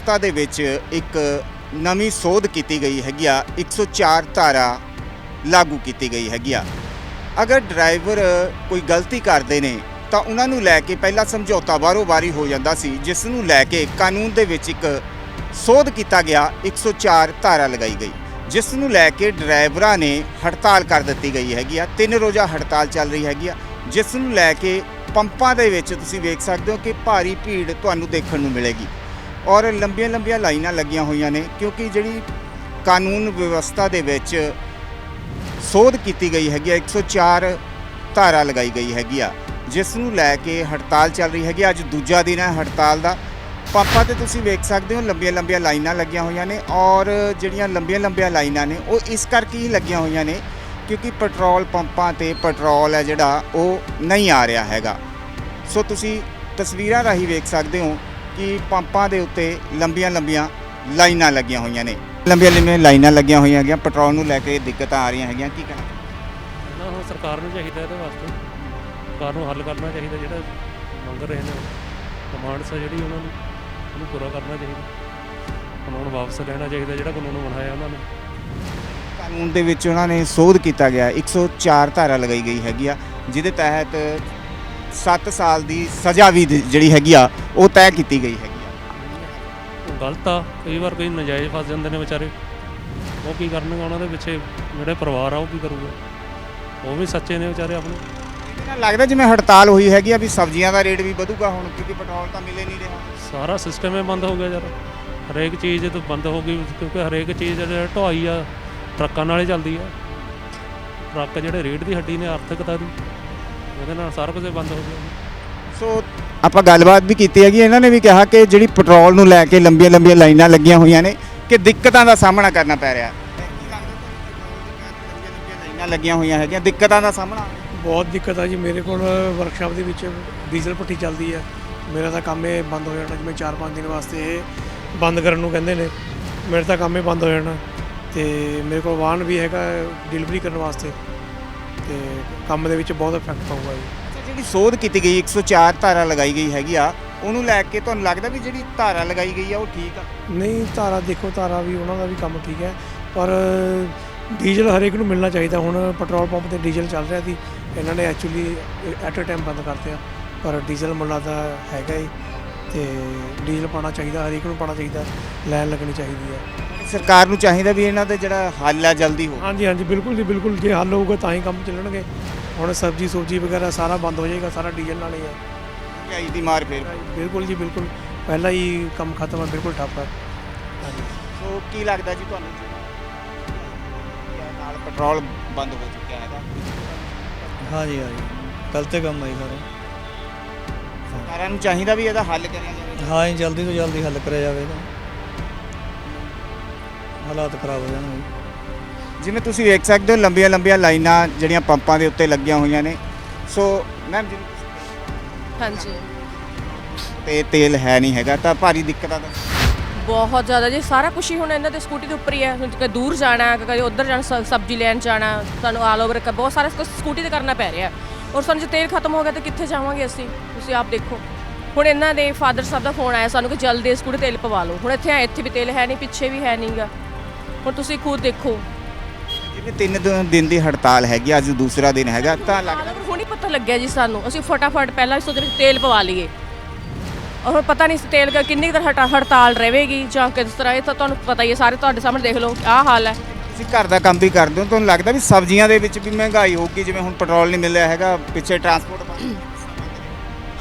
ਵਿਵਸਥਾ ਦੇ ਵਿੱਚ ਇੱਕ ਨਵੀਂ ਸੋਧ ਕੀਤੀ ਗਈ ਹੈਗੀ ਆ 104 ਧਾਰਾ ਲਾਗੂ ਕੀਤੀ ਗਈ ਹੈਗੀ ਆ। ਅਗਰ ਡਰਾਈਵਰ ਕੋਈ ਗਲਤੀ ਕਰਦੇ ਨੇ, ਤਾਂ ਉਹਨਾਂ ਨੂੰ ਲੈ ਕੇ ਪਹਿਲਾਂ ਸਮਝੌਤਾ ਬਾਰੋ ਬਾਰੀ ਹੋ ਜਾਂਦਾ ਸੀ, ਜਿਸ ਨੂੰ ਲੈ ਕੇ ਕਾਨੂੰਨ ਦੇ ਵਿੱਚ ਇੱਕ ਸੋਧ ਕੀਤਾ ਗਿਆ 104 ਧਾਰਾ ਲਗਾਈ ਗਈ, ਜਿਸ ਨੂੰ ਲੈ ਕੇ ਡਰਾਈਵਰਾਂ ਨੇ ਹੜਤਾਲ ਕਰ ਦਿੱਤੀ ਗਈ ਹੈਗੀ ਆ, ਤਿੰਨ ਰੋਜ਼ਾ ਹੜਤਾਲ ਚੱਲ ਰਹੀ ਹੈਗੀ ਆ, ਜਿਸ ਨੂੰ ਲੈ ਕੇ ਪੰਪਾਂ ਦੇ ਵਿੱਚ ਤੁਸੀਂ ਵੇਖ ਸਕਦੇ ਹੋ ਕਿ ਭਾਰੀ ਭੀੜ ਤੁਹਾਨੂੰ ਦੇਖਣ ਨੂੰ ਮਿਲੇਗੀ। ਔਰ ਲੰਬੀਆਂ ਲੰਬੀਆਂ ਲਾਈਨਾਂ ਲੱਗੀਆਂ ਹੋਈਆਂ ਨੇ, ਕਿਉਂਕਿ ਜਿਹੜੀ ਕਾਨੂੰਨ ਵਿਵਸਥਾ ਦੇ ਵਿੱਚ ਸੋਧ ਕੀਤੀ ਗਈ ਹੈਗੀ ਆ 104 ਧਾਰਾ ਲਗਾਈ ਗਈ ਹੈਗੀ ਆ, ਜਿਸ ਨੂੰ ਲੈ ਕੇ ਹੜਤਾਲ ਚੱਲ ਰਹੀ ਹੈਗੀ ਅੱਜ ਦੂਜਾ ਦਿਨ ਹੈ ਹੜਤਾਲ ਦਾ। ਪੰਪਾਂ ਤੇ ਤੁਸੀਂ ਵੇਖ ਸਕਦੇ ਹੋ, ਲੰਬੀਆਂ ਲੰਬੀਆਂ ਲਾਈਨਾਂ ਲੱਗੀਆਂ ਹੋਈਆਂ ਨੇ ਔਰ ਜਿਹੜੀਆਂ ਲੰਬੀਆਂ ਲੰਬੀਆਂ ਲਾਈਨਾਂ ਨੇ, ਉਹ ਇਸ ਕਰਕੇ ਹੀ ਲੱਗੀਆਂ ਹੋਈਆਂ ਨੇ, ਕਿਉਂਕਿ ਪੈਟਰੋਲ ਪੰਪਾਂ ਤੇ ਪੈਟਰੋਲ ਹੈ ਜਿਹੜਾ, ਉਹ ਨਹੀਂ ਆ ਰਿਹਾ ਹੈਗਾ। ਸੋ ਤੁਸੀਂ ਤਸਵੀਰਾਂ ਰਾਹੀਂ ਵੇਖ ਸਕਦੇ ਹੋ ਕਿ ਪੰਪਾਂ ਦੇ ਉੱਤੇ ਲੰਬੀਆਂ ਲੰਬੀਆਂ ਲਾਈਨਾਂ ਲੱਗੀਆਂ ਹੋਈਆਂ ਨੇ। ਲੰਬੀਆਂ ਲੰਬੀਆਂ ਲਾਈਨਾਂ ਲੱਗੀਆਂ ਹੋਈਆਂ ਹੈਗੀਆਂ ਪੈਟਰੋਲ ਨੂੰ ਲੈ ਕੇ ਦਿੱਕਤਾਂ ਆ ਰਹੀਆਂ ਹੈਗੀਆਂ ਕੀ ਕਹਿਣਾ? ਨਾ ਹੁਣ ਸਰਕਾਰ ਨੂੰ ਚਾਹੀਦਾ ਇਹਦੇ ਵਾਸਤੇ। ਸਰਕਾਰ ਨੂੰ ਹੱਲ ਕਰਨਾ ਚਾਹੀਦਾ ਜਿਹੜਾ ਮੰਗ ਰਹੇ ਨੇ। ਡਿਮਾਂਡਸ ਜਿਹੜੀ ਉਹਨਾਂ ਨੂੰ ਉਹਨੂੰ ਪੂਰਾ ਕਰਨਾ ਚਾਹੀਦਾ। ਕਾਨੂੰਨ ਵਾਪਸ ਲੈਣਾ ਚਾਹੀਦਾ ਜਿਹੜਾ ਕਾਨੂੰਨ ਬਣਾਇਆ ਉਹਨਾਂ ਨੇ। ਕਾਨੂੰਨ ਦੇ ਵਿੱਚ ਉਹਨਾਂ ਨੇ ਸੋਧ ਕੀਤਾ ਗਿਆ 104 ਧਾਰਾ ਲਗਾਈ ਗਈ ਹੈਗੀ ਆ ਜਿਹਦੇ ਤਹਿਤ 7 ਸਾਲ ਦੀ ਸਜ਼ਾ ਵੀ ਦ- ਜਿਹੜੀ ਹੈਗੀ ਆ ਉਹ ਤੈਅ ਕੀਤੀ ਗਈ ਹੈਗੀ ਆ। ਉਹ ਗਲਤ ਆ ਕਈ ਵਾਰ ਕਈ ਨਜਾਇਜ਼ ਫਸ ਜਾਂਦੇ ਨੇ ਵਿਚਾਰੇ। ਉਹ ਕੀ ਕਰਨਗੇ ਉਹਨਾਂ ਦੇ ਪਿੱਛੇ ਜਿਹੜੇ ਪਰਿਵਾਰ ਆ ਉਹ ਕੀ ਕਰੂਗਾ? ਉਹ ਵੀ ਸੱਚੇ ਨੇ ਵਿਚਾਰੇ ਆਪਣੇ। ਇਹਦੇ ਨਾਲ ਲੱਗਦਾ ਜਿਵੇਂ ਹੜਤਾਲ ਹੋਈ ਹੈਗੀ ਆ ਵੀ ਸਬਜ਼ੀਆਂ ਦਾ ਰੇਟ ਵੀ ਵਧੂਗਾ ਹੁਣ ਕਿਉਂਕਿ ਪੈਟਰੋਲ ਤਾਂ ਮਿਲੇ ਨਹੀਂ ਰਿਹਾ। ਸਾਰਾ ਸਿਸਟਮ ਹੀ ਬੰਦ ਹੋ ਗਿਆ ਯਾਰ। ਹਰੇਕ ਚੀਜ਼ ਤਾਂ ਬੰਦ ਹੋ ਗਈ ਕਿਉਂਕਿ ਹਰੇਕ ਚੀਜ਼ ਜਿਹੜੀ ਢੋਆਈ ਆ ਟਰੱਕਾਂ ਨਾਲ ਹੀ ਚੱਲਦੀ ਆ। ਟਰੱਕ ਜਿਹੜੇ ਰੇਟ ਦੀ ਹੱਡੀ ਨੇ ਆਰਥਿਕਤਾ ਦੀ। ਉਹਦੇ ਨਾਲ ਸਾਰਾ ਕੁਝ ਬੰਦ ਹੋ ਗਿਆ ਸੋ ਆਪਾਂ ਗੱਲਬਾਤ ਵੀ ਕੀਤੀ ਹੈਗੀ ਇਹਨਾਂ ਨੇ ਵੀ ਕਿਹਾ ਕਿ ਜਿਹੜੀ ਪੈਟਰੋਲ ਨੂੰ ਲੈ ਕੇ ਲੰਬੀਆਂ ਲੰਬੀਆਂ ਲਾਈਨਾਂ ਲੱਗੀਆਂ ਹੋਈਆਂ ਨੇ ਕਿ ਦਿੱਕਤਾਂ ਦਾ ਸਾਹਮਣਾ ਕਰਨਾ ਪੈ ਰਿਹਾ। ਲਾਈਨਾਂ ਲੱਗੀਆਂ ਹੋਈਆਂ ਹੈਗੀਆਂ ਦਿੱਕਤਾਂ ਦਾ ਸਾਹਮਣਾ। ਬਹੁਤ ਦਿੱਕਤ ਆ ਜੀ ਮੇਰੇ ਕੋਲ ਵਰਕਸ਼ਾਪ ਦੇ ਵਿੱਚ ਡੀਜ਼ਲ ਭੱਠੀ ਚੱਲਦੀ ਹੈ ਮੇਰਾ ਤਾਂ ਕੰਮ ਇਹ ਬੰਦ ਹੋ ਜਾਣਾ ਜਿਵੇਂ 4-5 ਦਿਨ ਵਾਸਤੇ ਇਹ ਬੰਦ ਕਰਨ ਨੂੰ ਕਹਿੰਦੇ ਨੇ। ਮੇਰਾ ਤਾਂ ਕੰਮ ਇਹ ਬੰਦ ਹੋ ਜਾਣਾ। ਤੇ ਮੇਰੇ ਕੋਲ ਵਾਹਨ ਵੀ ਹੈਗਾ ਡਿਲੀਵਰੀ ਕਰਨ ਵਾਸਤੇ। ਤੇ ਕੰਮ ਦੇ ਵਿੱਚ ਬਹੁਤ ਇਫੈਕਟ ਪਊਗਾ ਜੀ। ਅੱਛਾ, ਜਿਹੜੀ ਸੋਧ ਕੀਤੀ ਗਈ 104 ਧਾਰਾ ਲਗਾਈ ਗਈ ਹੈਗੀ ਆ ਉਹਨੂੰ ਲੈ ਕੇ ਤੁਹਾਨੂੰ ਲੱਗਦਾ ਵੀ ਜਿਹੜੀ ਧਾਰਾ ਲਗਾਈ ਗਈ ਆ ਉਹ ਠੀਕ ਆ? ਨਹੀਂ ਤਾਰਾ ਦੇਖੋ ਤਾਰਾ ਵੀ ਉਹਨਾਂ ਦਾ ਵੀ ਕੰਮ ਠੀਕ ਹੈ ਪਰ ਡੀਜ਼ਲ ਹਰੇਕ ਨੂੰ ਮਿਲਣਾ ਚਾਹੀਦਾ। ਹੁਣ ਪੈਟਰੋਲ ਪੰਪ ਤੇ ਡੀਜ਼ਲ ਚੱਲ ਰਿਹਾ ਸੀ ਇਹਨਾਂ ਨੇ ਐਕਚੁਅਲੀ ਐਟ ਅ ਟਾਈਮ ਬੰਦ ਕਰਤੇ ਆ ਪਰ ਡੀਜ਼ਲ ਮੁੱਲਾ ਤਾਂ ਹੈਗਾ ਹੀ ਤੇ ਡੀਜ਼ਲ ਪਾਣਾ ਚਾਹੀਦਾ ਹਰੇਕ ਨੂੰ ਪਾਣਾ ਚਾਹੀਦਾ ਲਾਈਨ ਲੱਗਣੀ ਚਾਹੀਦੀ ਹੈ। ਸਰਕਾਰ ਨੂੰ ਚਾਹੀਦਾ ਵੀ ਇਹਨਾਂ ਦਾ ਜਿਹੜਾ ਹੱਲ ਆ ਜਲਦੀ ਹੋ ਹਾਂਜੀ ਹਾਂਜੀ ਬਿਲਕੁਲ ਜੀ ਬਿਲਕੁਲ ਜੇ ਹੱਲ ਹੋਊਗਾ ਤਾਂ ਹੀ ਕੰਮ ਚੱਲਣਗੇ। ਹੁਣ ਸਬਜ਼ੀ ਸੁਬਜੀ ਵਗੈਰਾ ਸਾਰਾ ਬੰਦ ਹੋ ਜਾਏਗਾ ਸਾਰਾ ਡੀਜ਼ਲ ਨਾਲ ਹੀ ਹੈ ਮਹਿੰਗਾਈ ਦੀ ਮਾਰ ਫੇਰ। ਬਿਲਕੁਲ ਜੀ ਬਿਲਕੁਲ। ਪਹਿਲਾਂ ਹੀ ਕੰਮ ਖਤਮ ਹੈ ਬਿਲਕੁਲ ਠੱਪ ਹੈ ਹਾਂਜੀ। ਸੋ ਕੀ ਲੱਗਦਾ ਜੀ ਤੁਹਾਨੂੰ? ਨਾਲ ਪੈਟਰੋਲ ਬੰਦ ਹੋ ਚੁੱਕਿਆ ਹੈਗਾ। ਹਾਂਜੀ ਹਾਂਜੀ। ਗਲਤ ਕੰਮ ਹੈ ਸਾਰਾ। ਸਰਕਾਰਾਂ ਨੂੰ ਚਾਹੀਦਾ ਵੀ ਇਹਦਾ ਹੱਲ ਕਰਿਆ ਜਾਵੇ। ਹਾਂ ਜੀ ਜਲਦੀ ਤੋਂ ਜਲਦੀ ਹੱਲ ਕਰਿਆ ਜਾਵੇ ਤਾਂ ਹਾਲਾਤ ਖਰਾਬ ਹੋ ਜਾਣਗੇ ਜਿਵੇਂ ਤੁਸੀਂ ਵੇਖ ਸਕਦੇ ਹੋ ਲੰਬੀਆਂ ਲੰਬੀਆਂ ਲਾਈਨਾਂ ਜਿਹੜੀਆਂ ਪੰਪਾਂ ਦੇ ਉੱਤੇ ਲੱਗੀਆਂ ਹੋਈਆਂ ਨੇ। ਸੋ ਮੈਮ ਜੀ ਹਾਂਜੀ। ਤੇ ਤੇਲ ਹੈ ਨਹੀਂ ਹੈਗਾ ਤਾਂ ਭਾਰੀ ਦਿੱਕਤਾਂ ਦਾ ਬਹੁਤ ਜ਼ਿਆਦਾ ਜੀ ਸਾਰਾ ਕੁਝ ਹੀ ਹੁਣ ਇਹਨਾਂ ਦੇ ਸਕੂਟੀ ਦੇ ਉੱਪਰ ਹੀ ਹੈ। ਹੁਣ ਕਦੇ ਦੂਰ ਜਾਣਾ ਕਦੇ ਉੱਧਰ ਜਾਣਾ ਸ- ਸਬਜ਼ੀ ਲੈਣ ਜਾਣਾ ਸਾਨੂੰ ਆਲ ਓਵਰ ਬਹੁਤ ਸਾਰਾ ਕੁਛ ਸਕੂਟੀ ਤੇ ਕਰਨਾ ਪੈ ਰਿਹਾ। ਔਰ ਸਾਨੂੰ ਜੇ ਤੇਲ ਖਤਮ ਹੋ ਗਿਆ ਤਾਂ ਕਿੱਥੇ ਜਾਵਾਂਗੇ ਅਸੀਂ? ਤੁਸੀਂ ਆਪ ਦੇਖੋ। ਹੁਣ ਇਹਨਾਂ ਦੇ ਫਾਦਰ ਸਾਹਿਬ ਦਾ ਫੋਨ ਆਇਆ ਸਾਨੂੰ ਕਿ ਜਲਦੀ ਸਕੂਟੀ ਤੇਲ ਪਵਾ ਲਓ। ਹੁਣ ਇੱਥੇ ਇੱਥੇ ਵੀ ਤੇਲ ਹੈ ਨਹੀਂ ਪਿੱਛੇ ਵੀ ਹੈ ਨਹੀਂਗਾ। ਹੁਣ ਤੁਸੀਂ ਖੁਦ ਦੇਖੋ। ਜਿਵੇਂ ਤਿੰਨ ਦਿਨ- ਦਿਨ ਦੀ ਹੜਤਾਲ ਹੈਗੀ ਅੱਜ ਦੂਸਰਾ ਦਿਨ ਹੈਗਾ ਤਾਂ ਲੱਗਦਾ ਹੁਣ ਹੀ ਪਤਾ ਲੱਗਿਆ ਜੀ ਸਾਨੂੰ ਅਸੀਂ ਫਟਾਫਟ ਪਹਿਲਾਂ ਹੀ ਸੋਚਦੇ ਵੀ ਤੇਲ ਪਵਾ ਲਈਏ। ਔਰ ਹੁਣ ਪਤਾ ਨਹੀਂ ਸੀ ਤੇਲ ਦਾ ਕਿੰਨੀ ਕੁ ਦੇਰ ਹਟਾ- ਹੜਤਾਲ ਰਹੇਗੀ ਜਾਂ ਕਿਸ ਤਰ੍ਹਾਂ ਇਹ ਤਾਂ ਤੁਹਾਨੂੰ ਪਤਾ ਹੀ ਹੈ ਸਾਰੇ ਤੁਹਾਡੇ ਸਾਹਮਣੇ ਦੇਖ ਲਓ ਆਹ ਹਾਲ ਹੈ। ਤੁਸੀਂ ਘਰ ਦਾ ਕੰਮ ਵੀ ਕਰਦੇ ਹੋ ਤੁਹਾਨੂੰ ਲੱਗਦਾ ਵੀ ਸਬਜ਼ੀਆਂ ਦੇ ਵਿੱਚ ਵੀ ਮਹਿੰਗਾਈ ਹੋਊਗੀ ਜਿਵੇਂ ਹੁਣ ਪੈਟਰੋਲ ਨਹੀਂ ਮਿਲ ਰਿਹਾ ਹੈਗਾ ਪਿੱਛੇ ਟਰਾਂਸਪੋਰਟ ਬੰਦ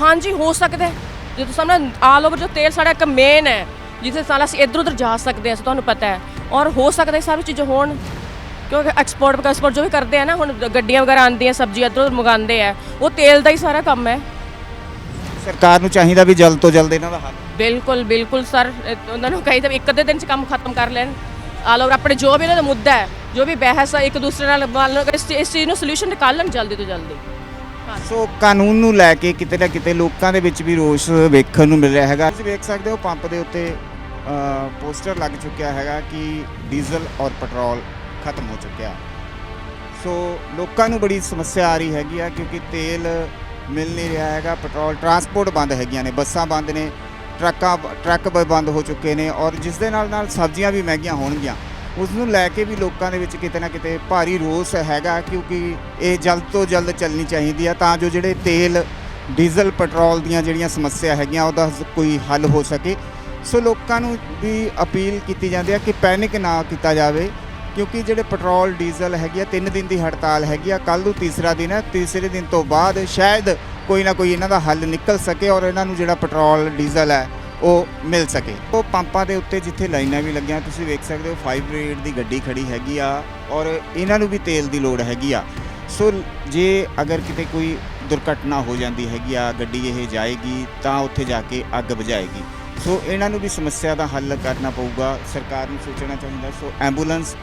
ਹਾਂਜੀ ਹੋ ਸਕਦਾ ਹੈ। ਜਦੋਂ ਸਾਹਮਣੇ ਆਲ ਓਵਰ ਜੋ ਤੇਲ ਸਾਡਾ ਇੱਕ ਮੇਨ ਹੈ ਜਿੱਥੇ ਸਾਲ ਅਸੀਂ ਇੱਧਰ ਉੱਧਰ ਜਾ ਸਕਦੇ ਹਾਂ ਤੁਹਾਨੂੰ ਪਤਾ ਹੈ। ਔਰ ਹੋ ਸਕਦਾ ਇਹ ਸਾਰੀ ਚੀਜ਼ਾਂ ਹੋਣ ਕਿਉਂਕਿ ਐਕਸਪੋਰਟ ਐਕਸਪੋਰਟ ਜੋ ਵੀ ਕਰਦੇ ਆ ਨਾ ਹੁਣ ਗੱਡੀਆਂ ਵਗੈਰਾ ਆਉਂਦੀਆਂ ਸਬਜ਼ੀ ਇੱਧਰ ਉੱਧਰ ਮੰਗਾਉਂਦੇ ਆ ਉਹ ਤੇਲ ਦਾ ਹੀ ਸਾਰਾ ਕੰਮ ਹੈ। ਸਰਕਾਰ ਨੂੰ ਚਾਹੀਦਾ ਵੀ ਜਲਦ ਤੋਂ ਜਲਦ ਇਹਨਾਂ ਦਾ ਹੱਲ। ਬਿਲਕੁਲ ਬਿਲਕੁਲ ਸਰ। ਇਹ- ਉਹਨਾਂ ਨੂੰ ਕਹੀ ਤਾਂ ਇੱਕ ਅੱਧੇ ਦਿਨ ਚ ਕੰਮ ਖਤਮ ਕਰ ਲੈਣ। ਆਲ ਓਵਰ ਆਪਣੇ ਜੋ ਵੀ ਇਹਨਾਂ ਦਾ ਮੁੱਦਾ ਹੈ ਜੋ ਵੀ ਬਹਿਸ ਹੈ ਇੱਕ ਦੂਸਰੇ ਨਾਲ ਮੰਨ ਲਓ ਕਿ ਇਸ ਚੀਜ਼ ਨੂੰ ਸੋਲੂਸ਼ਨ ਨਿਕਾਲਣ ਜਲਦੀ ਤੋਂ ਜਲਦੀ। ਸੋ ਕਾਨੂੰਨ ਨੂੰ ਲੈ ਕੇ ਕਿਤੇ ਨਾ ਕਿਤੇ ਲੋਕਾਂ ਦੇ ਵਿੱਚ ਵੀ ਰੋਸ ਵੇਖਣ ਨੂੰ ਮਿਲ ਰਿਹਾ ਹੈਗਾ। ਤੁਸੀਂ ਵੇਖ ਸਕਦੇ ਹੋ ਪੰਪ ਦੇ ਉੱਤੇ ਅ, ਪੋਸਟਰ ਲੱਗ ਚੁੱਕਿਆ ਹੈਗਾ ਕਿ ਡੀਜ਼ਲ ਔਰ ਪੈਟਰੋਲ ਖਤਮ ਹੋ ਚੁੱਕਿਆ। ਸੋ ਲੋਕਾਂ ਨੂੰ ਬੜੀ ਸਮੱਸਿਆ ਆ ਰਹੀ ਹੈਗੀ ਆ ਕਿਉਂਕਿ ਤੇਲ ਮਿਲ ਨਹੀਂ ਰਿਹਾ ਹੈਗਾ ਪੈਟਰੋਲ ਟਰਾਂਸਪੋਰਟ ਬੰਦ ਹੈਗੀਆਂ ਨੇ ਬੱਸਾਂ ਬੰਦ ਨੇ। ਟਰੱਕਾਂ, ਟਰੱਕ ਬ- ਬੰਦ ਹੋ ਚੁੱਕੇ ਨੇ ਔਰ ਜਿਸ ਦੇ ਨਾਲ ਨਾਲ ਸਬਜ਼ੀਆਂ ਵੀ ਮਹਿੰਗੀਆਂ ਹੋਣਗੀਆਂ। ਉਸ ਨੂੰ ਲੈ ਕੇ ਵੀ ਲੋਕਾਂ ਦੇ ਵਿੱਚ ਕਿਤੇ ਨਾ ਕਿਤੇ ਭਾਰੀ ਰੋਸ ਹੈਗਾ ਕਿਉਂਕਿ ਇਹ ਜਲਦ ਤੋਂ ਜਲਦ ਚੱਲਣੀ ਚਾਹੀਦੀ ਆ ਤਾਂ ਜੋ ਜਿਹੜੇ ਤੇਲ, ਡੀਜ਼ਲ, ਪੈਟਰੋਲ ਦੀਆਂ ਜਿਹੜੀਆਂ ਸਮੱਸਿਆ ਹੈਗੀਆਂ ਉਹਦਾ ਕੋਈ ਹੱਲ ਹੋ ਸਕੇ। ਸੋ ਲੋਕਾਂ ਨੂੰ ਵੀ ਅਪੀਲ ਕੀਤੀ ਜਾਂਦੀ ਹੈ ਕਿ ਪੈਨਿਕ ਨਾ ਕੀਤਾ ਜਾਵੇ ਕਿਉਂਕਿ ਜਿਹੜੇ ਪੈਟਰੋਲ, ਡੀਜ਼ਲ ਹੈਗੀ ਆ 3 ਦਿਨ ਦੀ ਹੜਤਾਲ ਹੈਗੀ ਆ ਕੱਲ ਨੂੰ ਤੀਸਰਾ ਦਿਨ ਹੈ ਤੀਸਰੇ ਦਿਨ ਤੋਂ ਬਾਅਦ ਸ਼ਾਇਦ ਕੋਈ ਨਾ ਕੋਈ ਇਹਨਾਂ ਦਾ ਹੱਲ ਨਿਕਲ ਸਕੇ ਔਰ ਇਹਨਾਂ ਨੂੰ ਜਿਹੜਾ ਪੈਟਰੋਲ, ਡੀਜ਼ਲ ਹੈ, ਉਹ ਮਿਲ ਸਕੇ। ਉਹ ਪੰਪਾਂ ਦੇ ਉੱਤੇ ਜਿੱਥੇ ਲਾਈਨਾਂ ਵੀ ਲੱਗੀਆਂ, ਤੁਸੀਂ ਵੇਖ ਸਕਦੇ ਹੋ 5 ਰੇਟ ਦੀ ਗੱਡੀ ਖੜੀ ਹੈਗੀ ਆ ਔਰ ਇਹਨਾਂ ਨੂੰ ਵੀ ਤੇਲ ਦੀ ਲੋੜ ਹੈਗੀ ਆ। ਸੋ ਜੇ ਅਗਰ ਕਿਤੇ ਕੋਈ ਦੁਰਘਟਨਾ ਹੋ ਜਾਂਦੀ ਹੈਗੀ ਆ, ਗੱਡੀ ਇਹ ਜਾਏਗੀ ਤਾਂ ਉੱਥੇ ਜਾ ਕੇ ਅੱਗ ਬੁਝਾਏਗੀ। ਸੋ ਇਹਨਾਂ ਨੂੰ ਵੀ ਸਮੱਸਿਆ ਦਾ ਹੱਲ ਕਰਨਾ ਪਊਗਾ। ਸਰਕਾਰ ਨੂੰ ਸੋਚਣਾ ਚਾਹੀਦਾ। ਸੋ ਐਂਬੂਲੈਂਸ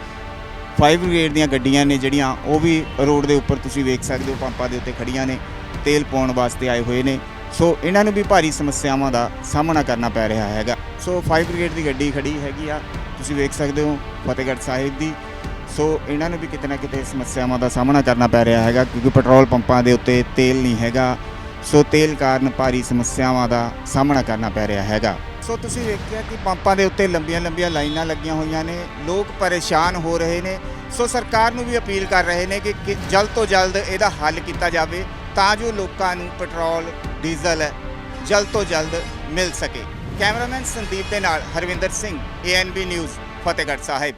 5 ਬ੍ਰਿਗੇਡ ਦੀਆਂ ਗੱਡੀਆਂ ਨੇ ਜਿਹੜੀਆਂ, ਉਹ ਵੀ ਰੋਡ ਦੇ ਉੱਪਰ ਤੁਸੀਂ ਵੇਖ ਸਕਦੇ ਹੋ, ਪੰਪਾਂ ਦੇ ਉੱਤੇ ਖੜੀਆਂ ਨੇ। ਤੇਲ ਪਾਉਣ ਵਾਸਤੇ ਆਏ ਹੋਏ ਨੇ। ਸੋ ਇਹਨਾਂ ਨੂੰ ਵੀ ਭਾਰੀ ਸਮੱਸਿਆਵਾਂ ਦਾ ਸਾਹਮਣਾ ਕਰਨਾ ਪੈ ਰਿਹਾ ਹੈਗਾ। ਸੋ 5 ਬ੍ਰਿਗੇਡ ਦੀ ਗੱਡੀ ਖੜੀ ਹੈਗੀ ਆ। ਤੁਸੀਂ ਵੇਖ ਸਕਦੇ ਹੋ ਫਤਿਹਗੜ੍ਹ ਸਾਹਿਬ ਦੀ। ਸੋ ਇਹਨਾਂ ਨੂੰ ਵੀ ਕਿਤੇ ਨਾ ਕਿਤੇ ਸਮੱਸਿਆਵਾਂ ਦਾ ਸਾਹਮਣਾ ਕਰਨਾ ਪੈ ਰਿਹਾ ਹੈਗਾ, ਕਿਉਂਕਿ ਪੈਟਰੋਲ ਪੰਪਾਂ ਦੇ ਉੱਤੇ ਤੇਲ ਨਹੀਂ ਹੈਗਾ। ਸੋ ਤੇਲ ਕਾਰਨ ਭਾਰੀ ਸਮੱਸਿਆਵਾਂ ਦਾ ਸਾਹਮਣਾ ਕਰਨਾ ਪੈ ਰਿਹਾ ਹੈਗਾ। ਸੋ ਤੁਸੀਂ ਵੇਖਿਆ ਕਿ ਪੰਪਾਂ ਦੇ ਉੱਤੇ ਲੰਬੀਆਂ ਲੰਬੀਆਂ ਲਾਈਨਾਂ ਲੱਗੀਆਂ ਹੋਈਆਂ ਨੇ। ਲੋਕ ਪਰੇਸ਼ਾਨ ਹੋ ਰਹੇ ਨੇ। ਸੋ ਸਰਕਾਰ ਨੂੰ ਵੀ ਅਪੀਲ ਕਰ ਰਹੇ ਨੇ ਕਿ ਕਿ ਜਲਦ ਤੋਂ ਜਲਦ ਇਹਦਾ ਹੱਲ ਕੀਤਾ ਜਾਵੇ। ਤਾਂ ਜੋ ਲੋਕਾਂ ਨੂੰ ਪੈਟਰੋਲ, ਡੀਜ਼ਲ ਜਲਦ ਤੋਂ ਜਲਦ ਮਿਲ ਸਕੇ। ਕੈਮਰਾਮੈਨ ਸੰਦੀਪ ਦੇ ਨਾਲ ਹਰਵਿੰਦਰ ਸਿੰਘ ਏਐਨਬੀ ਨਿਊਜ਼ ਫਤਿਹਗੜ੍ਹ ਸਾਹਿਬ।